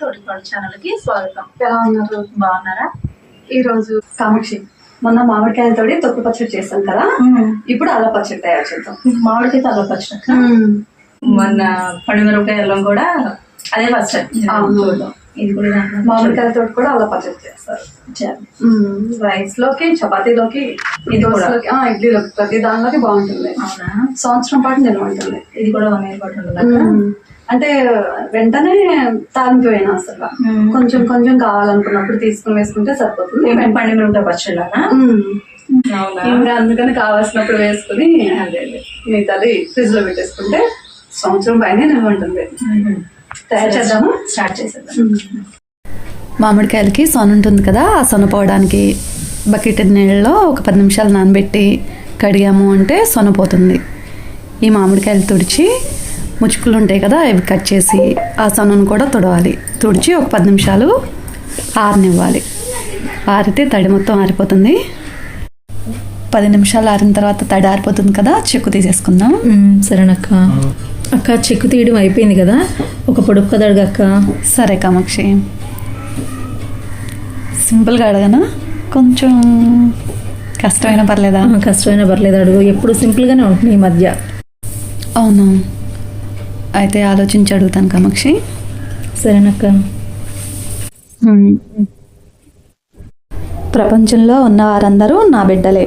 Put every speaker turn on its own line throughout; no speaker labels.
తోటిపాడు ఛానల్కి స్వాగతం.
ఎలా ఉన్నారు?
బాగున్నారా?
ఈ రోజు కామాక్షి మొన్న మామిడికాయలతోటి తొక్కు పచ్చడి చేస్తాం కదా? ఇప్పుడు అల్ల పచ్చడి తయారు చేద్దాం.
మామిడికి తల పచ్చడి మొన్న పండుమిరపకాయ అల్లం కూడా అదే ఫస్ట్. ఇది కూడా
మామిడికాయలతో కూడా అల్ల పచ్చడి చేస్తారు. రైస్లోకి చపాతీలోకి
ఇది కూడా.
దోసలోకి, ఆ, ఇడ్లీలోకి ప్రతి దానిలోకి బాగుంటుంది.
అవునా?
సంవత్సరం పాటు నిల్వ ఉంటుంది.
ఇది కూడా వన్ ఇయర్ పాటు ఉంటుంది
అంటే వెంటనే తాలింపు వేయను అసలు. కొంచెం కొంచెం కావాలనుకున్నప్పుడు తీసుకుని వేసుకుంటే సరిపోతుంది.
పండుమిరపకాయ పచ్చడిలాగా
మ్మ్.
అవునా?
ఇంకా అందుకని కావాల్సినప్పుడు వేసుకుని అదే అదే. మిగతాది ఫ్రిడ్జ్లో పెట్టేసుకుంటే సంవత్సరం పైన నిల్వ ఉంటుంది. తయారు చేద్దామా?
స్టార్ట్ చేసేద్దాం.
మామిడికాయలకి సొన ఉంటుంది కదా ఆ సొన పోవడానికి బకెట్ నీళ్ళలో ఒక పది నిమిషాలు నానబెట్టి కడిగాము అంటే సొన పోతుంది. ఈ మామిడికాయలు తుడిచి ముచ్చుకులు ఉంటాయి కదా అవి కట్ చేసి ఆ సొనను కూడా తుడవాలి. తుడిచి ఒక పది నిమిషాలు ఆరనివ్వాలి. ఆరితే తడి మొత్తం ఆరిపోతుంది. పది నిమిషాలు ఆరిన తర్వాత తడి ఆరిపోతుంది కదా చెక్కు తీసేసుకుందాం.
సరేనక్క. అక్క చెక్కు తీయడం అయిపోయింది కదా? ఒక పొడుపు అడుగు అక్క.
సరే కామాక్షి. సింపుల్గా అడగనా? కొంచెం కష్టమైన పర్లేదా?
కష్టమైన పర్లేదు అడుగు. ఎప్పుడు సింపుల్గానే ఉంటుంది ఈ మధ్య.
అవును? అయితే ఆలోచించి అడుగుతాను కామాక్షి
సరేనక్క.
ప్రపంచంలో ఉన్న వారందరూ నా బిడ్డలే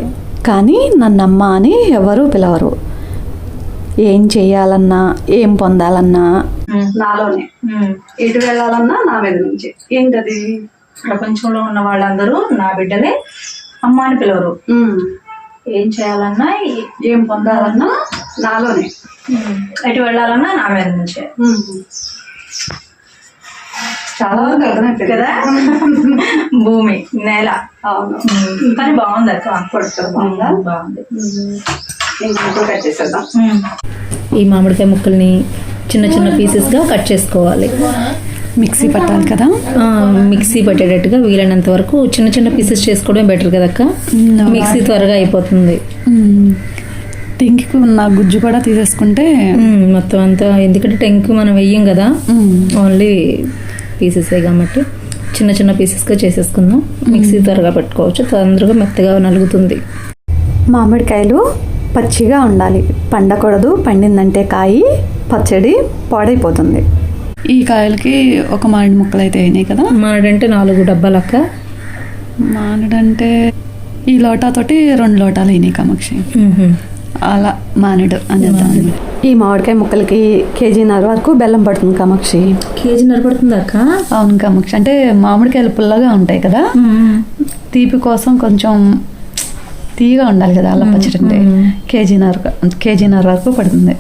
కానీ నన్నమ్మ అని ఎవరూ పిలవరు. ఏం చేయాలన్నా ఏం పొందాలన్నా.
నాలోనే. ఎటు వెళ్ళాలన్నా నా మీద నుంచి. ఏంటది?
ప్రపంచంలో ఉన్న వాళ్ళందరూ నా బిడ్డలే అమ్మ అని పిలవరు. ఏం చేయాలన్నా
ఏం పొందాలన్నా నాలోనే.
ఎటు వెళ్ళాలన్నా నా మీద నుంచే.
చాలా వరకు అర్థమైపోయింది.
కదా? భూమి నేల.
అవును.
కానీ బాగుంది అక్క.
పొడుచుకొని బాగుందా?
బాగుంది.
ఈ మామిడికాయ ముక్కల్ని చిన్న చిన్న పీసెస్గా కట్ చేసుకోవాలి.
మిక్సీ పట్టాలి కదా?
మిక్సీ పట్టేటట్టుగా వీలైనంత వరకు చిన్న చిన్న పీసెస్ చేసుకోవడం బెటర్ కదక్క. మిక్సీ త్వరగా అయిపోతుంది.
టెంకికి ఉన్న గుజ్జు కూడా తీసేసుకుంటే
మొత్తం అంతా ఎందుకంటే టెంక్ మనం వెయ్యం కదా. ఓన్లీ పీసెసే కాబట్టి చిన్న చిన్న పీసెస్గా చేసేసుకుందాం. మిక్సీ త్వరగా పెట్టుకోవచ్చు. తొందరగా మెత్తగా నలుగుతుంది.
మామిడికాయలు పచ్చిగా ఉండాలి. పండకూడదు. పండిందంటే కాయి పచ్చడి పాడైపోతుంది. ఈ కాయలకి ఒక మామిడి ముక్కలు అయితే అయినాయి కదా?
మాడంటే నాలుగు డబ్బాలక్క
మామిడంటే ఈ లోటాతోటి రెండు లోటాలు అయినాయి కామాక్షి అలా మానేడు అనేద్దాం ఈ మామిడికాయ ముక్కలకి కేజీన్నర వరకు బెల్లం పడుతుంది కామాక్షి
కేజీ నరపడుతుంది అక్క?
అవును కామాక్షి అంటే మామిడికాయలు పుల్లగా ఉంటాయి కదా? తీపి కోసం కొంచెం తీగా ఉండాలి కదా అల్లం పచ్చడి అంటే. కేజీన్నర కేజీన్నర వరకు పడుతుంది.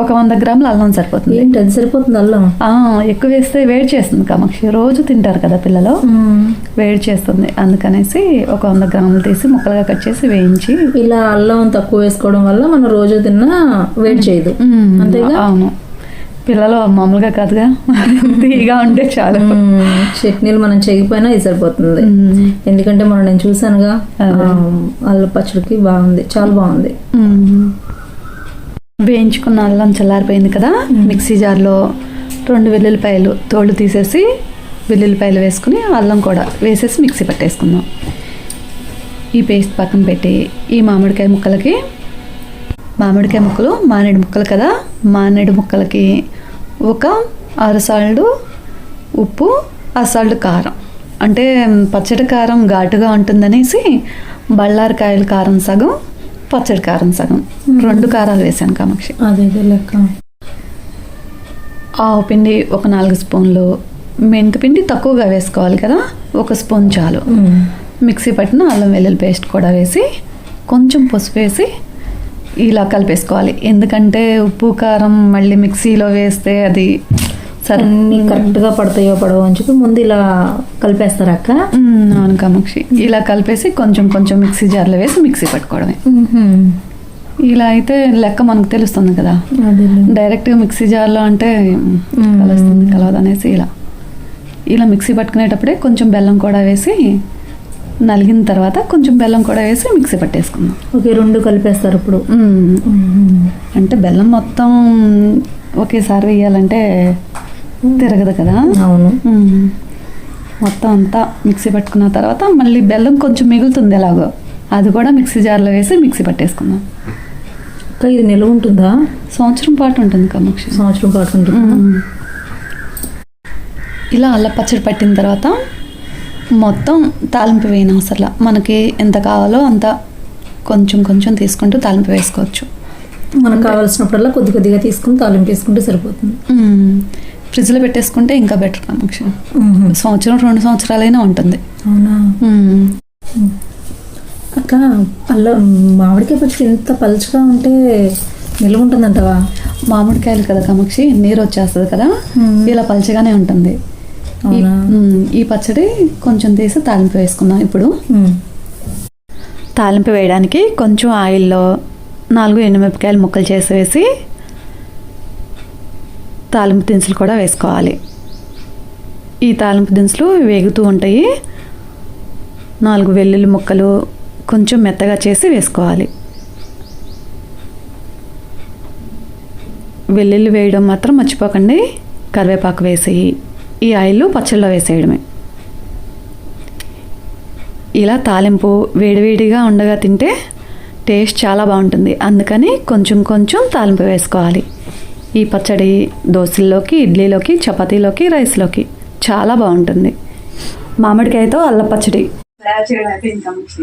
ఒక వంద గ్రాముల అల్లం సరిపోతుంది.
ఏంటి? అది సరిపోతుంది అల్లం?
ఎక్కువ వేస్తే వేడి చేస్తుంది కామాక్షి. రోజు తింటారు కదా పిల్లలు. వేడి చేస్తుంది. అందుకనేసి ఒక వంద గ్రాములు తీసి ముక్కలుగా కట్ చేసి వేయించి
ఇలా అల్లం తక్కువ వేసుకోవడం వల్ల మనం రోజు తిన్నా వేడి చేయదు. అంతేగా?
అవును. పిల్లలు మామూలుగా కాదుగా. తీగా ఉంటే చాలు.
చట్నీలు మనం చేయకపోయినా ఇది సరిపోతుంది. ఎందుకంటే మనం నేను చూసానుగా అల్లం పచ్చడికి బాగుంది. చాలా బాగుంది.
వేయించుకున్న అల్లం చల్లారిపోయింది కదా. మిక్సీ జార్లో రెండు వెల్లుల్లిపాయలు తోలు తీసేసి వెల్లుల్లిపాయలు వేసుకుని అల్లం కూడా వేసేసి మిక్సీ పట్టేసుకుందాం. ఈ పేస్ట్ పక్కన పెట్టి ఈ మామిడికాయ ముక్కలకి మామిడికాయ ముక్కలు మానేడు ముక్కలు కదా. మానేడు ముక్కలకి ఒక అరసాల్డు ఉప్పు అరసాల్డు కారం. అంటే పచ్చడి కారం ఘాటుగా ఉంటుందనేసి బళ్ళారికాయల కారం సగం పచ్చడి కారం సగం. రెండు కారాలు వేసాను కామాక్షి.
అదే లెక్క.
ఆవు పిండి ఒక నాలుగు స్పూన్లు. మెంతిపిండి తక్కువగా వేసుకోవాలి కదా ఒక స్పూన్ చాలు. మిక్సీ పట్టిన అల్లం వెల్లుల్లి పేస్ట్ కూడా వేసి కొంచెం పసుపు వేసి ఇలా కలిపేసుకోవాలి. ఎందుకంటే ఉప్పు కారం మళ్ళీ మిక్సీలో వేస్తే అది
అన్ని కరెక్ట్గా పడతాయో పడవో అని చెప్పి ముందు ఇలా కలిపేస్తారా అక్క.
అవును కామాక్షి. ఇలా కలిపేసి కొంచెం కొంచెం మిక్సీ జార్లో వేసి మిక్సీ పట్టుకోవడమే. ఇలా అయితే లెక్క మనకు తెలుస్తుంది కదా.
అదేలే.
డైరెక్ట్గా మిక్సీ జార్లో అంటే కలుస్తుంది కలవదు అనేసి ఇలా. ఇలా మిక్సీ పట్టుకునేటప్పుడే కొంచెం బెల్లం కూడా వేసి నలిగిన తర్వాత కొంచెం బెల్లం కూడా వేసి మిక్సీ పట్టేసుకుందాం.
ఓకే రెండు కలిపేస్తారు ఇప్పుడు.
అంటే బెల్లం మొత్తం ఒకేసారి వేయాలంటే తిరగదు కదా?
అవును.
మొత్తం అంతా మిక్సీ పట్టుకున్న తర్వాత మళ్ళీ బెల్లం కొంచెం మిగులుతుంది ఎలాగో. అది కూడా మిక్సీ జార్లో వేసి మిక్సీ పట్టేసుకుందాం.
అక్క ఇది నిల్వ ఉంటుందా?
సంవత్సరం పాటు ఉంటుంది కామాక్షి
సంవత్సరం పాటు ఉంటుందా.
ఇలా అల్ల పచ్చడి పట్టిన తర్వాత మొత్తం తాలింపు వేయని అవసరంలా. మనకి ఎంత కావాలో అంత కొంచెం కొంచెం తీసుకుంటూ తాలింపు వేసుకోవచ్చు.
మనకు కావాల్సినప్పుడల్లా కొద్ది కొద్దిగా తీసుకుని తాలింపు వేసుకుంటే సరిపోతుంది.
ఫ్రిడ్జ్లో పెట్టేసుకుంటే ఇంకా బెటర్ కామాక్షి
మ్మ్.
సంవత్సరం రెండు సంవత్సరాలైనా ఉంటుంది.
అవునా. అక్క అల్ల మామిడికాయ పచ్చడి ఇంత పలుచగా ఉంటే నిల్వ ఉంటుందంటవా
మామిడికాయలు కదా కామాక్షి నీరు వచ్చేస్తుంది కదా. ఇలా పలచగానే ఉంటుంది. ఈ- పచ్చడి కొంచెం తీసి తాలింపు వేసుకుందాం ఇప్పుడు. తాలింపు వేయడానికి కొంచెం ఆయిల్లో నాలుగు ఎండుమిరపకాయలు ముక్కలు చేసి వేసి తాలింపు దినుసులు కూడా వేసుకోవాలి. ఈ తాలింపు దినుసులు వేగుతూ ఉంటాయి. నాలుగు వెల్లుల్లి ముక్కలు కొంచెం మెత్తగా చేసి వేసుకోవాలి. వెల్లుల్లి వేయడం మాత్రం మర్చిపోకండి. కరివేపాకు వేసి ఈ ఆయిల్ పచ్చళ్ళలో వేసేయడమే. ఇలా తాలింపు వేడివేడిగా ఉండగా తింటే టేస్ట్ చాలా బాగుంటుంది. అందుకని కొంచెం కొంచెం తాలింపు వేసుకోవాలి. ఈ పచ్చడి దోశల్లోకి ఇడ్లీలోకి చపాతీలోకి రైస్లోకి చాలా బాగుంటుంది. మామిడికాయతో అల్ల పచ్చడి.
తయారు చేయడం అయితే ఇంకా మిక్సీ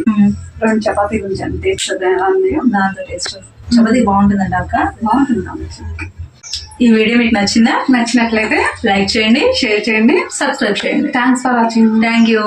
రెండు చపాతీలు ఉంచాను టేస్ట్ అన్నీ
దాంతో టేస్ట్ చపాతీ బాగుంటుందండి అక్క.
బాగుంటుంది?
ఈ వీడియో మీకు నచ్చిందా?
నచ్చినట్లయితే
లైక్ చేయండి
షేర్ చేయండి
సబ్స్క్రైబ్ చేయండి.
Thanks for watching
thank you